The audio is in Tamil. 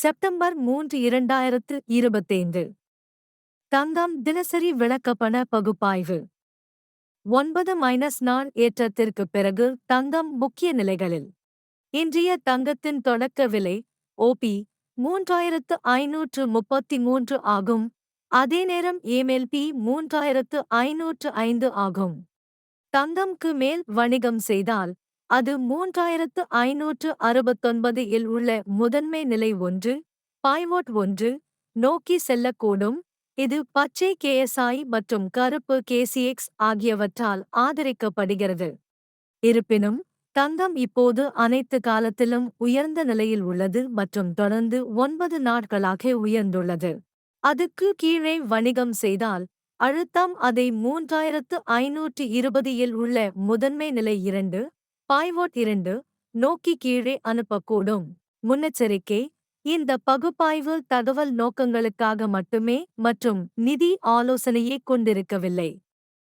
செப்டம்பர் மூன்று இரண்டாயிரத்து இருபத்தைந்து. தங்கம் தினசரி விளக்கப்பண பகுப்பாய்வு. ஒன்பது மைனஸ் நாள் ஏற்றத்திற்கு பிறகு தங்கம் முக்கிய நிலைகளில். இன்றைய தங்கத்தின் தொடக்க விலை ஓபி மூன்றாயிரத்து ஐநூற்று முப்பத்தி மூன்று ஆகும். அதே நேரம் ஏமெல்பி மூன்றாயிரத்து ஐநூற்று ஐந்து ஆகும். தங்கம்க்கு மேல் வணிகம் செய்தால் அது மூன்றாயிரத்து ஐநூற்று அறுபத்தொன்பது இல் உள்ள முதன்மை நிலை ஒன்று பாய்வோட் ஒன்று நோக்கி செல்லக்கூடும். இது பச்சை கேஎஸ்ஐ மற்றும் கருப்பு கேசிஎக்ஸ் ஆகியவற்றால் ஆதரிக்கப்படுகிறது. இருப்பினும் தங்கம் இப்போது அனைத்து காலத்திலும் உயர்ந்த நிலையில் உள்ளது மற்றும் தொடர்ந்து ஒன்பது நாட்களாக உயர்ந்துள்ளது. அதுக்கு கீழே வணிகம் செய்தால் அழுத்தம் அதை மூன்றாயிரத்து ஐநூற்று இருபதில் உள்ள முதன்மை நிலை இரண்டு பாய்வோட் இரண்டு நோக்கி கீழே அனுப்பக்கூடும். முன்னெச்சரிக்கை இந்த பகுப்பாய்வு தகவல் நோக்கங்களுக்காக மட்டுமே மற்றும் நிதி ஆலோசனையை கொண்டிருக்கவில்லை.